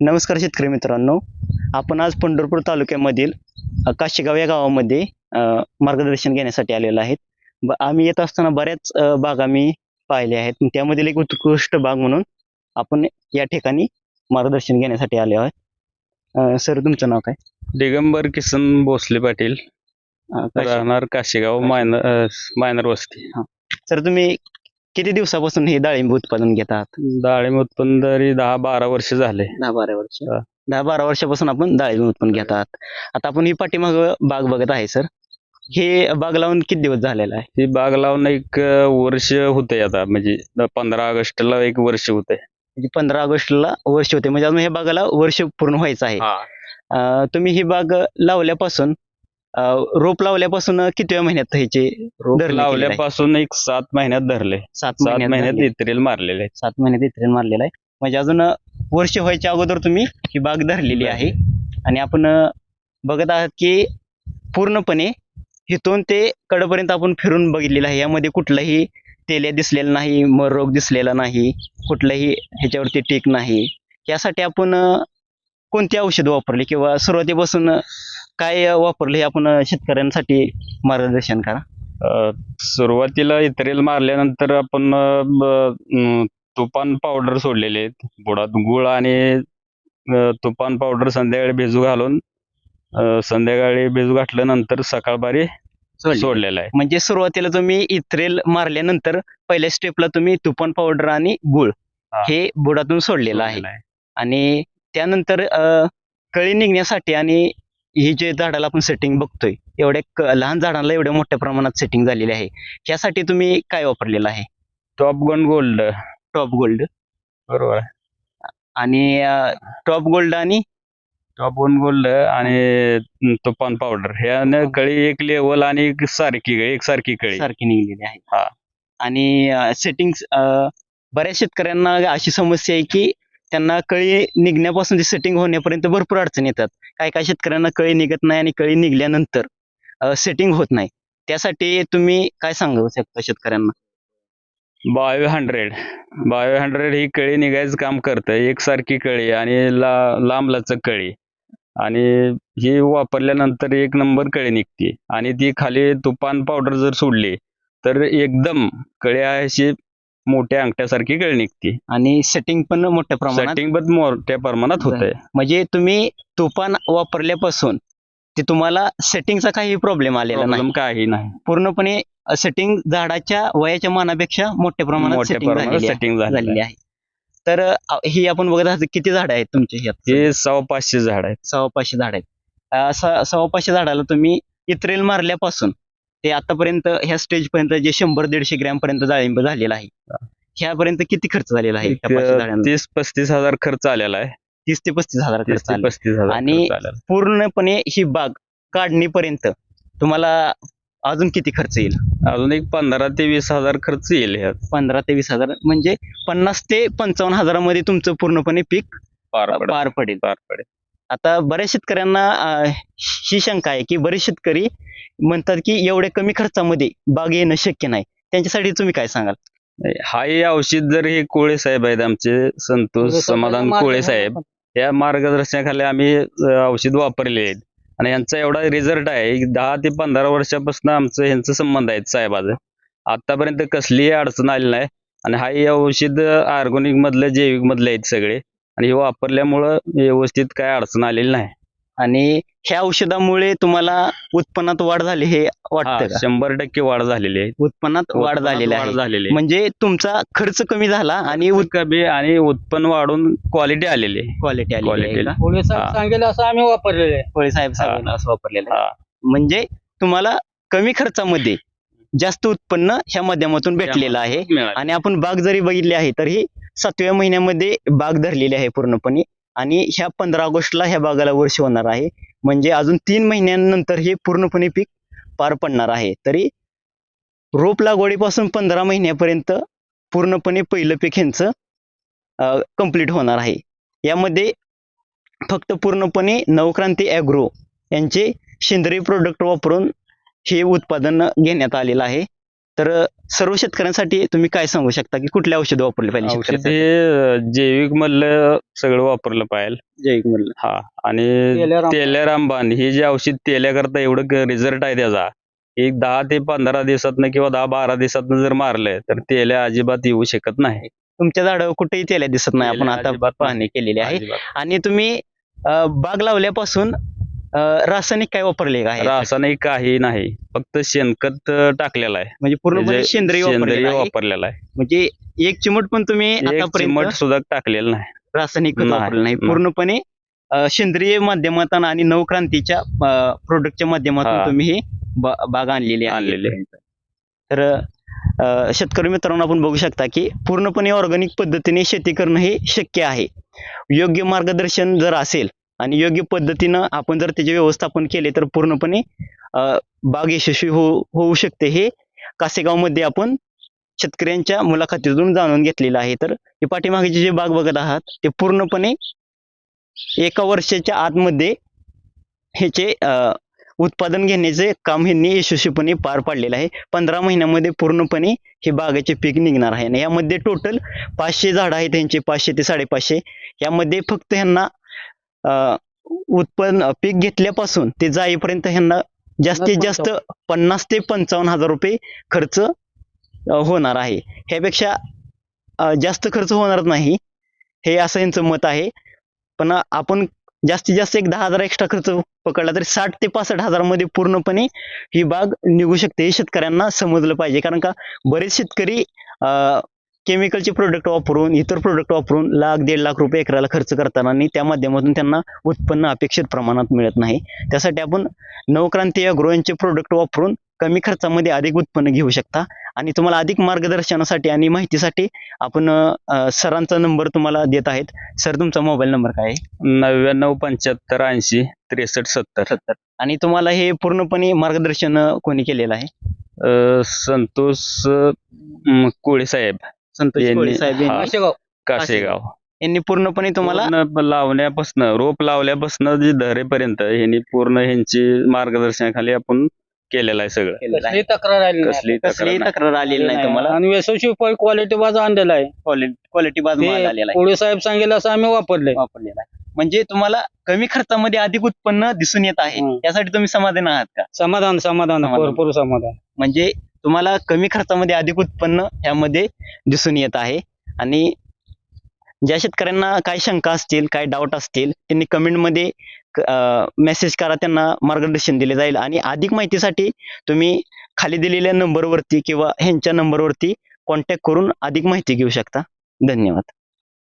नमस्कार शेतकरी मित्रांनो. आपण आज पंढरपूर तालुक्यामधील काशीगाव या गावामध्ये मार्गदर्शन घेण्यासाठी आलेलो आहेत. आम्ही येत असताना बऱ्याच बाग आम्ही पाहिले आहेत. त्यामधील एक उत्कृष्ट बाग म्हणून आपण या ठिकाणी मार्गदर्शन घेण्यासाठी आले आहोत. सर तुमचं नाव काय? दिगंबर किसन भोसले पाटील. राहणार काशीगाव मायनर मायनर वस्ती. सर तुम्ही किती दिवसापासून हे डाळिंब उत्पादन घेत आहात डाळिंब उत्पन्न तरी दहा बारा वर्ष झाले. दहा बारा वर्ष. हा. दहा बारा वर्षापासून आपण डाळिंब उत्पन्न घेत आहात आता आपण ही पाठीमाग बाग बघत आहे सर. हे बाग लावून किती दिवस झालेला आहे? ही बाग लावून एक अं, वर्ष होते आता. म्हणजे द- पंधरा ऑगस्टला एक वर्ष होते म्हणजे पंधरा ऑगस्टला वर्ष होते म्हणजे अजून ह्या बागाला वर्ष पूर्ण व्हायचं आहे. अं, तुम्ही ही बाग लावल्यापासून रोप लावल्यापासून किती महिन्यात ह्याचे रोप धरले केलेलं आहे? लावल्यापासून एक सात महिन्यात धरले सात सात महिन्यात महिन्यात धरले. इत्रेल मारलेले आहेत. सात महिन्यात इथे मारलेला आहे म्हणजे अजून अं, वर्ष व्हायच्या अगोदर तुम्ही ही बाग धरलेली आहे आणि आपण अं, बघत आहात की पूर्णपणे इथून ते कडपर्यंत आपण फिरून बघितलेलं आहे यामध्ये कुठलाही तेल्या दिसलेला नाही मर रोग दिसलेला नाही कुठलाही ह्याच्यावरती टीक नाही यासाठी आपण अं, कोणती औषधं वापरली किंवा सुरुवातीपासून अं, काय वापरले हे आपण शेतकऱ्यांसाठी मार्गदर्शन करा. सुरुवातीला इत्रेल मारल्यानंतर आपण तुफान पावडर सोडलेले आहेत. बुडात गुळ आणि अं, तुफान पावडर संध्याकाळी भिजू घालून संध्याकाळी भिजू घातल्यानंतर सकाळबारी सोडलेलं. आहे. म्हणजे सुरुवातीला तुम्ही इथ्रेल मारल्यानंतर पहिल्या स्टेपला तुम्ही तुपण पावडर आणि गुळ हा. बुडातून सोडलेलं आहे. आणि त्यानंतर कळी निघण्यासाठी आणि ही जे झाडाला आपण सेटिंग बघतोय एवढ्या लहान झाडाला एवढ्या मोठ्या प्रमाणात सेटिंग झालेली आहे. यासाठी तुम्ही काय वापरलेलं आहे? Top gun gold top gold बरोबर आणि टॉप गोल्ड आणि? टॉप गन गोल्ड आणि तुफान पावडर ह्यानं कळी एक लेवल आणि एक सारखी एक सारखी कळी. सारखी निघलेली आहे. हा. आणि सेटिंग बऱ्याच शेतकऱ्यांना अशी समस्या आहे की त्यांना कळी निघण्यापासून ते सेटिंग होण्यापर्यंत भरपूर अडचण येतात. काय काय शेतकऱ्यांना कळी निघत नाही आणि कळी निघल्यानंतर सेटिंग होत नाही. त्यासाठी तुम्ही काय सांगू शकता शेतकऱ्यांना? बायो हंड्रेड बायो हंड्रेड ही कळी निघायचं काम करतं. एकसारखी कळी आणि ला लांब लचक कळी. आणि ही वापरल्यानंतर एक नंबर कळी निघते. आणि ती खाली तुफान पावडर जर सोडली तर एकदम कळी अशी मोठ्या अंगठ्यासारखी कळी निघते. आणि सेटिंग पण मोठ्या प्रमाणात सेटिंग पण मोठ्या प्रमाणात होत म्हणजे तुम्ही तुफान वापरल्यापासून ते तुम्हाला सेटिंगचा काही प्रॉब्लेम आलेला नाही. काही नाही. पूर्णपणे सेटिंग झाडाच्या वयाच्या मानापेक्षा मोठ्या प्रमाणात मोठ्या सेटिंग झालेली आहे. आहे. तर ही आपण बघत आहात किती झाड आहेत तुमच्या ह्यात? हे सव्वा पाचशे झाड आहेत. सव्वा पाचशे झाड आहेत. सव्वा पाचशे झाडाला तुम्ही इत्रेल मारल्यापासून ते आतापर्यंत ह्या स्टेज पर्यंत जे शंभर दीडशे ग्रॅम पर्यंत डाळिंब झालेला आहे ह्यापर्यंत किती खर्च झालेला आहे एक, त्या पाचशे अं, झाडांना? तीस पस्तीस हजार खर्च आलेला आहे तीस ते पस्तीस हजार तीस खर्च ते आला. पस्तीस हजार आणि- खर्च आलेला आहे. पूर्णपणे ही बाग काढणीपर्यंत तुम्हाला अजून किती खर्च येईल अजून एक पंधरा ते वीस हजार खर्च येईल ह्यात पंधरा ते वीस हजार म्हणजे पन्नास ते पंचावन्न हजारामध्ये तुमचं पूर्णपणे पीक पार पडेल. पार पडेल पार पडेल आता बऱ्याच शेतकऱ्यांना ही शंका आहे की बरेच शेतकरी म्हणतात की एवढ्या कमी खर्चामध्ये बाग येणं शक्य नाही. त्यांच्यासाठी तुम्ही काय सांगाल? हाही औषध जर हे कोळे साहेब आहेत आमचे संतोष समाधान कोळे साहेब या मार्गदर्शनाखाली आम्ही औषध वापरले आहेत. आणि यांचा एवढा रिझल्ट आहे की दहा ते पंधरा वर्षापासून आमचं यांचं संबंध आहेत साहेबाचं. आतापर्यंत कसलीही अडचण आली नाही. आणि हा हे औषध ऑर्गॅनिक मधलं जैविक मधले आहेत सगळे. आणि हे वापरल्यामुळं व्यवस्थित काय अडचण आलेली नाही आणि ह्या औषधामुळे तुम्हाला उत्पन्नात वाढ झाली हे वाटतं का शंभर टक्के वाढ झालेली आहे उत्पन्नात वाढ झालेली वाढ आहे झालेली आहे. म्हणजे तुमचा खर्च कमी झाला आणि कमी आणि उत्पन्न वाढून क्वालिटी आलेली आहे क्वालिटी आली Quality. सांगेल असं आम्ही वापरलेलं आहे कोळी साहेब सांगून असं वापरलेलं आहे. हा. म्हणजे तुम्हाला कमी खर्चामध्ये जास्त उत्पन्न ह्या माध्यमातून भेटलेलं आहे मिळाली. आणि आपण बाग जरी बघितली आहे तर ही सातव्या महिन्यामध्ये बाग धरलेली आहे पूर्णपणे. आणि ह्या पंधरा ऑगस्टला ह्या बागाला वर्ष होणार आहे. म्हणजे अजून तीन महिन्यांनंतर हे पूर्णपणे पीक पार पडणार आहे. तरी रोप लागवडीपासून पंधरा महिन्यापर्यंत पूर्णपणे पहिलं पीक ह्यांचं कंप्लीट होणार आहे. यामध्ये फक्त पूर्णपणे नवक्रांती ॲग्रो यांचे सेंद्रिय प्रोडक्ट वापरून हे उत्पादन घेण्यात आलेलं आहे. तर सर्व शेतकऱ्यांसाठी तुम्ही काय सांगू शकता? की कुठले औषध वापरले पाहिजे शेतकऱ्यांसाठी? हे जैविक मधलं सगळं वापरलं पाहिजे. जैविक मधलं. हा आणि तेल्या रामबाण. हे जे औषध तेल्याकरता एवढं रिझल्ट आहे त्याचा. एक दहा ते पंधरा दिवसातनं किंवा दहा बारा दिवसातनं जर मारलं तर तेल्या अजिबात येऊ शकत नाही. तुमच्या झाडावर कुठेही तेल्या दिसत नाही. आपण तेल्या आता अजिबात पाहणी केलेली आहे. अजिबात. आणि तुम्ही अं, बाग लावल्यापासून अं, रासायनिक काय वापरले का आहे? रासायनिक काही नाही फक्त शेणखत अं, टाकलेलं आहे म्हणजे पूर्णपणे म्हणजे सेंद्रिय वापरलेलं सेंद्रिय आहे. वापरलेला आहे म्हणजे एक चिमट पण तुम्ही एक चिमट आतापर्यंत सुद्धा टाकलेलं नाही रासायनिक खत नाही, वापरलं नाही नाही. पूर्णपणे अं, सेंद्रिय माध्यमातून आणि नवक्रांतीच्या प्रोडक्टच्या माध्यमातून हा. तुम्ही ही बा- बाग आणलेली आहे आणलेली आहे. तर अं, शेतकरी मित्रांनो आपण बघू शकता की पूर्णपणे ऑर्गॅनिक पद्धतीने शेती करणं हे शक्य आहे योग्य मार्गदर्शन जर असेल आणि योग्य पद्धतीनं आपण जर त्याचे व्यवस्थापन केले तर पूर्णपणे बाग यशस्वी हो होऊ शकते. हे कासेगावमध्ये आपण शेतकऱ्यांच्या मुलाखतीतून जाणून घेतलेलं आहे. तर हे पाठीमागेचे जे बाग बघत आहात ते पूर्णपणे एका वर्षाच्या आतमध्ये ह्याचे उत्पादन घेण्याचे काम ह्यांनी यशस्वीपणे पार पाडलेलं आहे. पंधरा महिन्यामध्ये पूर्णपणे हे बागेचे पीक निघणार आहे. आणि यामध्ये टोटल पाचशे झाडं आहेत त्यांचे पाचशे ते साडेपाचशे. यामध्ये फक्त ह्यांना उत्पन्न पीक घेतल्यापासून ते जाईपर्यंत ह्यांना जास्तीत जास्त पन्नास ते पंचावन्न हजार रुपये खर्च होणार आहे. ह्यापेक्षा जास्त खर्च होणार नाही. हे असं यांचं मत आहे. पण आपण जास्तीत जास्त एक दहा हजार एक्स्ट्रा खर्च पकडला तरी साठ ते पासष्ट हजारामध्ये पूर्णपणे ही बाग निघू शकते हे शेतकऱ्यांना समजलं पाहिजे. कारण का बरेच शेतकरी केमिकलचे प्रोडक्ट वापरून इतर प्रोडक्ट वापरून लाख दीड लाख रुपये एकराला खर्च करताना आणि त्या माध्यमातून त्यांना उत्पन्न अपेक्षित प्रमाणात मिळत नाही. त्यासाठी आपण नवक्रांती अग्रो यांचे प्रोडक्ट वापरून कमी खर्चामध्ये अधिक उत्पन्न घेऊ शकता. आणि तुम्हाला अधिक मार्गदर्शनासाठी आणि माहितीसाठी आपण सरांचा नंबर तुम्हाला देत आहेत. सर तुमचा मोबाईल नंबर काय आहे? नव्याण्णव पंच्याहत्तर ऐंशी त्रेसष्ट सत्तर. आणि तुम्हाला हे पूर्णपणे मार्गदर्शन कोणी केलेलं आहे? संतोष कोळी साहेब. संतोष यांनी- कोळी साहेब यांनी-. काशेगाव यांनी पूर्णपणे तुम्हाला पूर्ण लावण्यापासून रोप लावल्यापासून जे धरेपर्यंत ह्यांनी पूर्ण ह्यांची मार्गदर्शनाखाली आपण केलेलं आहे सगळं. केलेलं आहे. कसली तक्रार आली नाही. कसली कसलीही तक्रार तक्रार आलेली नाही तुम्हाला. आणि यशस्वी क्वालिटी बाज आणलेला आहे. क्वालिटी बाज माल आलेला आहे. कोळी साहेब सांगेल असं आम्ही वापरले वापरलेला आहे. म्हणजे तुम्हाला कमी खर्चामध्ये अधिक उत्पन्न दिसून येत आहे. हं. यासाठी तुम्ही समाधान आहात का? समाधान समाधान. समाधान. भरपूर समाधान. म्हणजे तुम्हाला कमी खर्चामध्ये अधिक उत्पन्न यामध्ये दिसून येत आहे. आणि ज्या शेतकऱ्यांना काय शंका असतील काय डाऊट असतील त्यांनी कमेंटमध्ये मेसेज करा त्यांना मार्गदर्शन दिले जाईल. आणि अधिक माहितीसाठी तुम्ही खाली दिलेल्या नंबरवरती किंवा ह्यांच्या नंबरवरती कॉन्टॅक्ट करून अधिक माहिती घेऊ शकता. धन्यवाद.